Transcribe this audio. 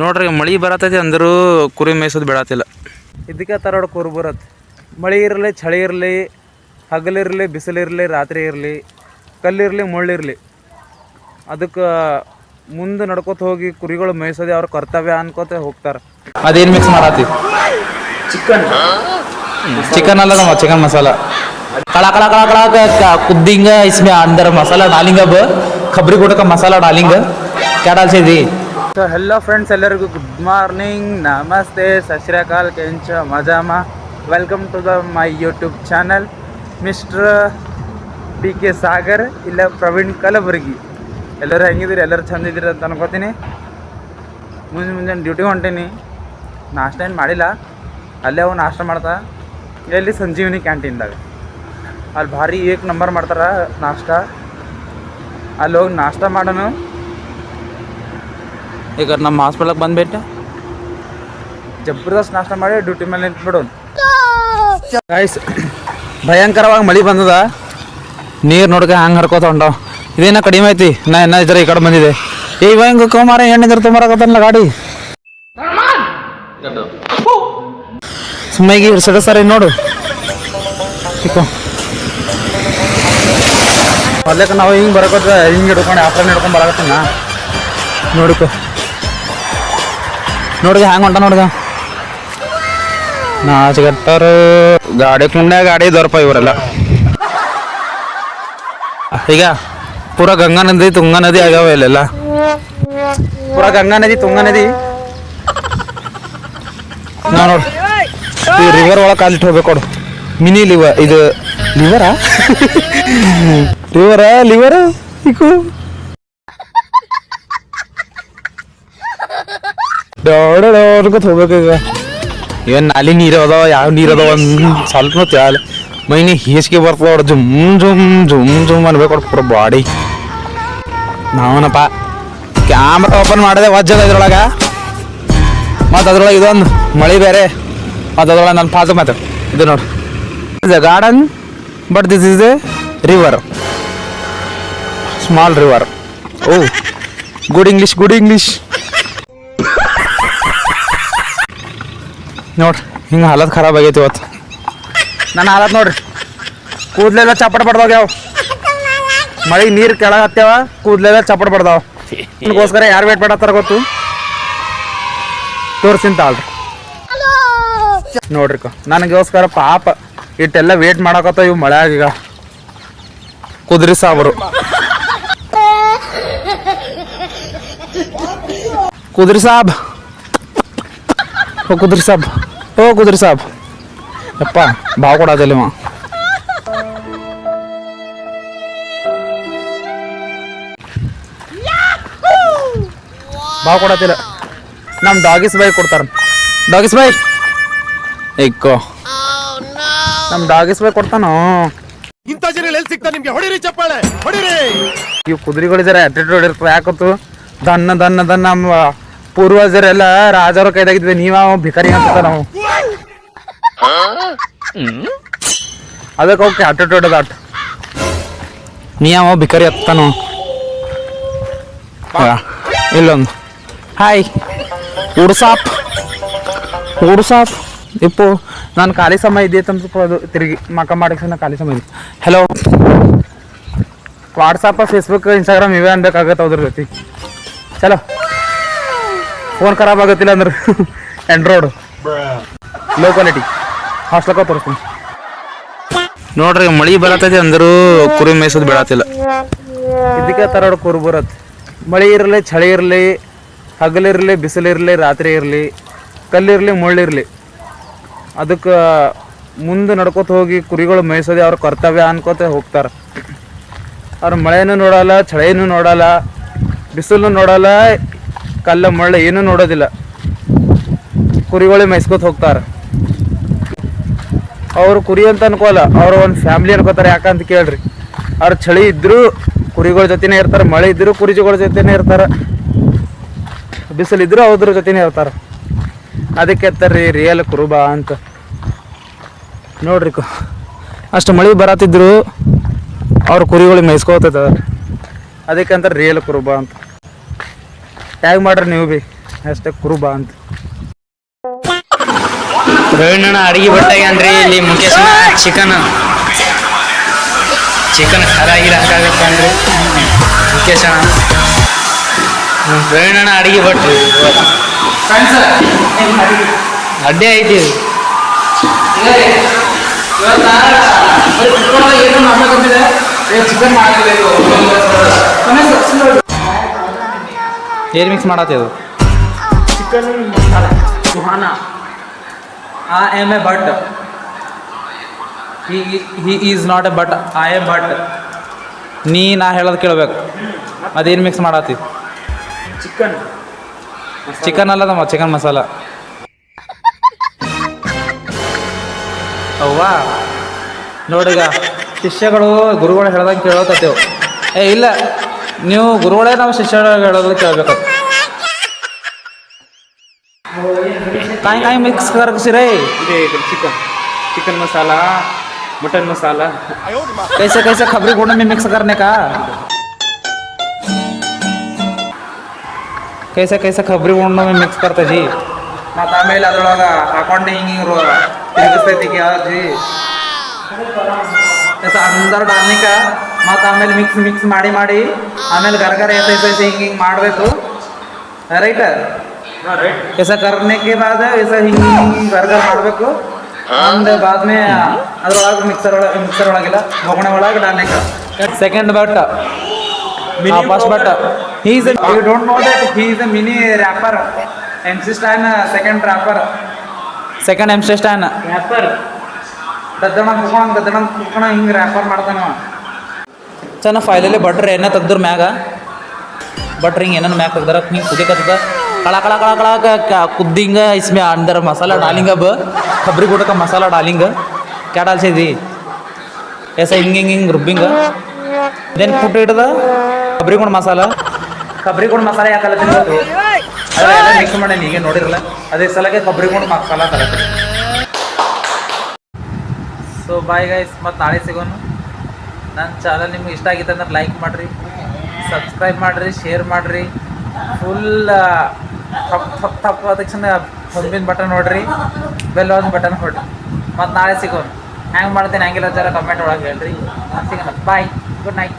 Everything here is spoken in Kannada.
ನೋಡ್ರಿ ಮಳೆ ಬರತೈತಿ ಅಂದರೂ ಕುರಿ ಮೇಯ್ಸೋದು ಬಿಡತ್ತಿಲ್ಲ ಇದಕ್ಕೆ ತರೋಡು ಕುರು ಬರತ್ತೆ. ಮಳೆ ಇರಲಿ ಚಳಿ ಇರಲಿ ಹಗಲಿರಲಿ ಬಿಸಿಲಿರಲಿ ರಾತ್ರಿ ಇರಲಿ ಕಲ್ಲಿರಲಿ ಮುಳ್ಳಿರಲಿ ಅದಕ್ಕೆ ಮುಂದೆ ನಡ್ಕೋತ ಹೋಗಿ ಕುರಿಗಳು ಮೇಯ್ಸೋದೇ ಅವ್ರ ಕರ್ತವ್ಯ ಅನ್ಕೋತ ಹೋಗ್ತಾರೆ. ಅದೇನು ಮಿಕ್ಸ್ ಮಾಡತ್ತಿ ಚಿಕನ್ ಚಿಕನ್ ಅಲ್ಲ ನಮ್ಮ ಚಿಕನ್ ಮಸಾಲ. ಕಳ ಕಳ ಕಳ ಕಳ ಕುದ್ದಿಂಗ ಇಸ್ಮೆ ಅಂದರ ಮಸಾಲ ಡಾಲಿಂಗ ಬ ಖಬ್ರಿ ಕೊಡಕ ಮಸಾಲ ಡಾಲಿಂಗ. ಕ್ಯಾ ಸೊ ಹೆಲೋ ಫ್ರೆಂಡ್ಸ್ ಎಲ್ಲರಿಗೂ ಗುಡ್ ಮಾರ್ನಿಂಗ್ ನಮಸ್ತೆ ಸತ್ ಅಕಾಲ್ ಕೆಂಚ, ಮಜಾಮ. Welcome to the my YouTube channel mister P K Sagar ಇಲ್ಲ ಪ್ರವೀಣ್ ಕಲಬುರ್ಗಿ. ಎಲ್ಲರೂ ಹೆಂಗಿದ್ದೀರಿ? ಎಲ್ಲರೂ ಚಂದಿದ್ದೀರಿ ಅಂತ ಅನ್ಕೋತೀನಿ. ಮುಂಜಾನೆ ಮುಂಜಾನೆ ಡ್ಯೂಟಿಗೆ ಹೊಂಟೀನಿ. ನಾಷ್ಟ ಏನು ಮಾಡಿಲ್ಲ. ಅಲ್ಲೇ ಅವು ನಾಷ್ಟ ಮಾಡ್ತಾ. ಎಲ್ಲಿ ಸಂಜೀವಿನಿ ಕ್ಯಾಂಟೀನ್ದಾಗ ಅಲ್ಲಿ ಭಾರಿ ಏಕ್ ನಂಬರ್ ಮಾಡ್ತಾರ ನಾಷ್ಟ. ಅಲ್ಲಿ ಹೋಗಿ ನಾಷ್ಟ ಮಾಡೋಣ ಈಗ ನಮ್ಮ ಹಾಸ್ಪಿಟಲ್ಗೆ ಬಂದ್ಬಿಟ್ಟೆ. ಜಬರ್ದಸ್ತ್ ನಾಷ್ಟ ಮಾಡಿ ಡ್ಯೂಟಿ ಮೇಲೆ ನಿಂತ್ಬಿಡು. ಗಾಯ್ಸ್ ಭಯಂಕರವಾಗಿ ಮಳೆ ಬಂದದ. ನೀರು ನೋಡ್ಕ ಹಂಗೆ ಹರ್ಕೋತ ಹೊಂಟಾವ. ಇದೇನ ಕಡಿಮೆ ಐತಿ? ನಾ ಎನ್ನ ಇದ್ರೆ ಈ ಕಡೆ ಬಂದಿದೆ. ಏ ಭಯಂಕ ಕುಮಾರ ಹೆಣ್ಣಿದ್ರ ತುಂಬರಕತ್ತಲ್ಲ ಗಾಡಿ? ಸುಮ್ಮನೆ ಹಿಡ್ಸಡ ಸರಿ ನೋಡು. ಮೊದ್ಲಕ್ಕೆ ನಾವು ಹಿಂಗೆ ಬರಕೋತ ಹಿಂಗೆ ಹಿಡ್ಕೊಂಡು ಆಫ್ರನ್ ಹಿಡ್ಕೊಂಡು ಬರಕತ್ತ ನೋಡಿಕೋ. ನೋಡಿದ ಹ್ಯಾಂಗ ಹೊಂಟ ನೋಡಿದ ನಾಚಗಟ್ಟಾರ ಗಾಡಿ ಕುಂಡ್ಯಾಗ ಗಾಡಿ ದೊರಪ ಇವರೆಲ್ಲ. ಈಗ ಪೂರ ಗಂಗಾ ನದಿ, ತುಂಗಾ ನದಿ ಆಗ್ಯಾವ ಇಲ್ಲೆಲ್ಲ. ಪೂರ ಗಂಗಾ ನದಿ, ತುಂಗಾ ನದಿ. ನಾ ನೋಡು, ಈ ರಿವರ್ ಒಳಗೆ ಕಾಲಿಟ್ಟು ಹೋಗ್ಬೇಕು ನೋಡು ಮಿನಿ ಲಿವರ್ ಇದು ಲಿವರಾ ಲಿವರ ಲಿವರ್ ಇಕು. ಈಗ. ಏನ್ ನಾಲಿ ನೀರು ಯಾವ ನೀರು ಅದಾವ ಒಂದ್ ಸ್ವಲ್ಪ ಮೈನಿ ಹೇಸಿಗೆ ಬರ್ತದ ನೋಡು, ಜುಮ್ ಜುಮ್ ಜುಮ್ ಜುಮ್ ಅನ್ಬೇಕು ಬಾಡಿ. ನಾವನಪ್ಪ, ಕ್ಯಾಮ್ರಾ ಓಪನ್ ಮಾಡಿದೆ ವಜ್ಜದ ಇದ್ರೊಳಗ. ಮತ್ತು ಅದ್ರೊಳಗೆ ಇದೊಂದು ಮಳೆ ಬೇರೆ. ಮತ್ತು ಅದ್ರೊಳಗೆ ನನ್ನ ಫಾಲ್ತು ಮಾತು ಇದು ನೋಡಿ. ಇದು garden but this is a river small river oh good English good English ನೋಡ್ರಿ. ಹಿಂಗೆ ಹಾಲತ್ ಖರಾಬ್ ಆಗೈತಿ ಇವತ್ತು. ನನ್ನ ಹಾಲತ್ ನೋಡ್ರಿ. ಕೂದಲೆಲ್ಲ ಚಪ್ಪಟ್ ಬಡ್ದೋಗ್ಯಾವ ಮಳೆ ನೀರು ಕೆಳಗೆ ಹತ್ತೇವ ಕೂದಲೆಲ್ಲ ಚಪ್ಪಟ್ ಬಡ್ದಾವ ಅದಕ್ಕೋಸ್ಕರ ಯಾರು ವೇಟ್ ಮಾಡತ್ತಾರ ಗೊತ್ತು? ತೋರಿಸಿಂತ ಅಲ್ರಿ ನೋಡ್ರಿ ನನಗೋಸ್ಕರ ಪಾಪ ಇಟ್ಟೆಲ್ಲ ವೇಟ್ ಮಾಡಕತ್ತ ಇವು ಮಳೆ ಆಗೀಗ ಕುದುರೆ ಸಾಬರು. ಕುದುರೆ ಸಾಬ್. ಕುದುರೆ ಸಾಬ್. ಓ ಕುದುರಿ ಸಾಬ್. ಯಪ್ಪ ಭಾವ ಕೊಡೋದಿಲ್ಲ ಇವ. ಭಾವ ಕೊಡತ್ತಿಲ್ಲ ನಮ್ಮ ಡಾಗಿಸ್ ಬೈ ಕೊಡ್ತಾರ. ಡಾಗಿಸ್ ಬಾಯ್. ಇಕ್ಕೋ ನಮ್ಮ ಡಾಗಿಸ್ ಬೈ ಕೊಡ್ತಾನೋ. ಇಂಥ ಜನ ಎಲ್ಲಿ ಸಿಗ್ತಾ ನಿಮ್ಗೆ? ಹೊಡಿರಿ ಚಪ್ಪಾಳೆ ಹೊಡಿರಿ. ಇವು ಕುದುರೆಗಳಿದ್ದಾರೆ ಅಟ್ರಿಟ್ಯೂಡ್ ಹೊಡಿರ್ತಾರೆ ಯಾಕತ್ತು ದನ್ನ ದನ್ನ ದನ್ನ ನಮ್ಮ ಪೂರ್ವಜರೆಲ್ಲ ರಾಜರ ಕೈದಾಗಿದ್ವಿ ನೀವ ಭಿಕಾರಿ ಅಂತ ನಾವು ಅದಕ್ಕೆ ಓಕೆ ಅದ ಅಟ್ ನೀ ಅವ ಬಿಕರಿ ಹತ್ತಾನು ಇಲ್ಲೊಂದು. Hi. What's up. What's up. ಇಪ್ಪು ನಾನು ಖಾಲಿ ಸಮಯ ಸ್ವಲ್ಪ ಅದು ತಿರುಗಿ ಮಕ್ಕ ಮಾಡಕ್ಕೆ ಖಾಲಿ ಸಮಯ ಇದೆ ಹಲೋ ವಾಟ್ಸಪ್ ಫೇಸ್ಬುಕ್ ಇನ್ಸ್ಟಾಗ್ರಾಮ್ ಇವೇ ಅನ್ಬೇಕಾಗತ್ತೆ ಅದ್ರ ಜೊತೆ. ಚಲೋ. ಫೋನ್ ಖರಾಬ್ ಆಗತ್ತಿಲ್ಲ ಅಂದ್ರೆ ಆಂಡ್ರಾಯ್ಡ್ ಲೋ ಕ್ವಾಲಿಟಿ ಹಾಸ್ಟೆಲ್ಕ ತೋರಿಸ್ತೀನಿ. ನೋಡ್ರಿ ಮಳಿ ಬರತೈತಿ ಅಂದರೂ ಕುರಿ ಮೇಯ್ಸೋದು ಬೆಳತಿಲ್ಲ ಇದಕ್ಕೆ ತರೋಡ್ ಕುರು ಬರತ್ತೆ. ಮಳೆ ಇರಲಿ ಚಳಿ ಇರಲಿ ಹಗಲಿರಲಿ ಬಿಸಿಲಿರಲಿ ರಾತ್ರಿ ಇರಲಿ ಕಲ್ಲಿರಲಿ ಮುಳ್ಳಿರಲಿ ಅದಕ್ಕೆ ಮುಂದೆ ನಡ್ಕೋತ ಹೋಗಿ ಕುರಿಗಳು ಮೇಯ್ಸೋದೇ ಅವ್ರ ಕರ್ತವ್ಯ ಅನ್ಕೋತ ಹೋಗ್ತಾರೆ. ಅವ್ರ ಮಳೆನೂ ನೋಡಲ್ಲ ಚಳಿನೂ ನೋಡಲ್ಲ ಬಿಸಿಲು ನೋಡಲ್ಲ ಕಲ್ಲ ಮಳ್ಳ ಏನೂ ನೋಡೋದಿಲ್ಲ. ಕುರಿಗಳು ಮೇಯ್ಸ್ಕೊತ ಹೋಗ್ತಾರೆ. ಅವ್ರು ಕುರಿ ಅಂತ ಅನ್ಕೋಲ್ಲ, ಅವ್ರ ಒಂದು ಫ್ಯಾಮಿಲಿ ಅನ್ಕೋತಾರೆ, ಯಾಕಂತ ಕೇಳ್ರಿ. ಅವ್ರ ಚಳಿ ಇದ್ರು ಕುರಿಗಳ ಜೊತೆನೇ ಇರ್ತಾರೆ, ಮಳೆ ಇದ್ರು ಕುರಿಜಗಳ ಜೊತೆನೇ ಇರ್ತಾರೆ, ಬಿಸಿಲಿದ್ರು ಅವ್ರ ಜೊತೆನೇ ಇರ್ತಾರೆ. ಅದಕ್ಕೆ ಎತ್ತಾರ್ರಿ ರಿಯಲ್ ಕುರುಬ ಅಂತ. ನೋಡ್ರಿ ಅಷ್ಟು ಮಳೆ ಬರತ್ತಿದ್ರು ಅವ್ರ ಕುರಿಗಳು ಮೇಯ್ಸ್ಕೋತದ ಅದಕ್ಕೆ ಅಂತಾರೆ ರಿಯಲ್ ಕುರುಬ ಅಂತ. ಟ್ಯಾಗ್ ಮಾಡ್ರಿ ನೀವು ಬಿ? ಅಷ್ಟೇ ಕುರುಬ ಅಂತ. ಪ್ರವೀಣಣ್ಣ ಅಡಿಗೆ ಬರ್ತಾಗ್ಯಾನ್ರಿ ಇಲ್ಲಿ ಮುಖೇಶ್ ಚಿಕನ್. ಚಿಕನ್ ಖಾರ ಆಗಿಲ್ಲ ಹಾಕಾಗತ್ತನ್ರಿ ಮುಖೇಶ್. ಅಣ್ಣ ಹ್ಮ್, ಪ್ರವೀಣಣ್ಣ ಅಡಿಗೆ ಭಟ್ರಿ ಅಡ್ಡೆ ಐತಿ ಏನು ಮಿಕ್ಸ್ ಮಾಡತ್ತೆ ಅದು chicken masala. Suhana. I am a but he is not a but I a but ನೀ ನಾ ಹೇಳೋದು ಕೇಳಬೇಕು. ಅದೇನು ಮಿಕ್ಸ್ ಮಾಡತ್ತಿ ಚಿಕನ್ ಚಿಕನ್ ಅಲ್ಲದಮ್ಮ ಚಿಕನ್ ಮಸಾಲ. ಅವ್ವಾ ನೋಡಿಗ ಶಿಷ್ಯಗಳು ಗುರುಗಳು ಹೇಳ್ದಂಗೆ ಕೇಳೋಕತ್ತೇವು. ಏ ಇಲ್ಲ. ನೀವು ಗುರುಗಳೇ ನಾವು ಶಿಷ್ಯಗಳು ಹೇಳೋದು ಕೇಳ್ಬೇಕು ಕಾಯಿ ಕಾಯಿ ಮಿಕ್ಸ್ ಕರ್ಸಿರೇ ಇದೆ chicken chicken masala mutton masala कैसे कैसे खबरी गुण में मिक्स करने का कैसे कैसे खबरी गुण में मिक्स करते जी ಮತ್ತು ಆಮೇಲೆ ಅದ್ರೊಳಗೆ ಹಾಕೊಂಡು ಹಿಂಗೆ ಹಿಂಗೆ ತಿರುಗಿಸ್ತೈತಿ ಜಿ ऐसा अंदर डालने का ಮತ್ತು ಆಮೇಲೆ ಮಿಕ್ಸ್ ಮಿಕ್ಸ್ ಮಾಡಿ ಮಾಡಿ ಆಮೇಲೆ ಗರ್ಗರ ऐसे ऐसे ऐसे ಹಿಂಗೆ ಹಿಂಗೆ ಮಾಡಬೇಕು ರೈಟ್ ऐसा करने के बाद ऐसा ಹಿಂಗೆ ಹಿಂಗೆ ಗರ್ಗರ್ ಮಾಡಬೇಕು ಒಂದು ಬಾದ್ಮೇ ಅದ್ರೊಳಗೆ ಮಿಕ್ಸರ್ ಒಳಗೆ ಮಿಕ್ಸರ್ ಒಳಗಿಲ್ಲ ಮೊಗಣೆ ಒಳಗೆ ಡಾಲ್ನೇಕ second but first but he is you don't know that he is a mini rapper M C Stan second rapper second M C Stan rapper ದದ್ದಣ ಕುಕ್ಕೋಣ ದದ್ದಣ ಕುಕ್ಕೋಣ ಹಿಂಗೆ ರ್ಯಾಪರ್ ಮಾಡ್ತಾನ ಚೆನ್ನ ಫೈಲಲ್ಲಿ ಬಟ್ರ್ ಎಣ್ಣೆ ತೆಗ್ದ್ರ ಮ್ಯಾಗ ಬಟ್ರ್ ಹಿಂಗೆ ಏನೇನು ಮ್ಯಾಗ ತೆಗ್ದಾರ ಹಿಂಗೆ ಕುದಿಕತ್ತದ ಕಳ ಕಳ ಕಳ ಕಳ ಕುದ್ದಿಂಗ ಇಸ್ಮೆ ಅಂದರ ಮಸಾಲ ಡಾಲಿಂಗ ಬ ಖಬ್ರಿ ಗುಡಕ ಮಸಾಲ ಡಾಲಿಂಗ ಕ್ಯಾಡಾಲ್ಸಿದಿ ಎಸ ऐसा ಹಿಂಗ ಹಿಂಗ ಹಿಂಗೆ ರುಬ್ಬಿಂಗ. ಇದೇನು ಫುಟ್ ಇಡದ ಖಬ್ರಿ ಗುಣ ಮಸಾಲ. ಖಬ್ರಿ ಗುಣ ಮಸಾಲ ಯಾಕಲ್ಲ ತಿನ್ಬೇಕು ಅದೆಲ್ಲ ಮಿಕ್ಸ್ ಮಾಡೇನಿ ಈಗ ನೋಡಿರಲ್ಲ. ಅದೇ ಸಲಕ್ಕೆ ಕೊಬ್ಬರಿ ಗುಣ ಮಸಾಲ ಕಲತ್ರಿ ಸೊ ಬಾಯ್ ಗೈಸ್ ಮತ್ತು ನಾಳೆ ಸಿಗೋನು ನನ್ನ ಚಾನಲ್ ನಿಮ್ಗೆ ಇಷ್ಟ ಆಗಿತ್ತು ಅಂದ್ರೆ ಲೈಕ್ ಮಾಡಿರಿ ಸಬ್ಸ್ಕ್ರೈಬ್ ಮಾಡಿರಿ ಶೇರ್ ಮಾಡಿರಿ. ಫುಲ್ ಥಪ್ ಥಪ್ ಥಪ್ ಆದ ತಕ್ಷಣ ಹೊಂಬಿನ ಬಟನ್ ನೋಡ್ರಿ. ಬೆಲ್ ಒಂದು ಬಟನ್ ಹೊಡ್ರಿ. ಮತ್ತು ನಾಳೆ ಸಿಗೋನು ಹ್ಯಾಂಗೆ ಮಾಡ್ತೀನಿ ಹ್ಯಾಂಗಿಲ್ಲ ಜರ ಕಮೆಂಟ್ ಒಳಗೆ ಹೇಳ್ರಿ. ಸಿಗೋಣ. Bye good night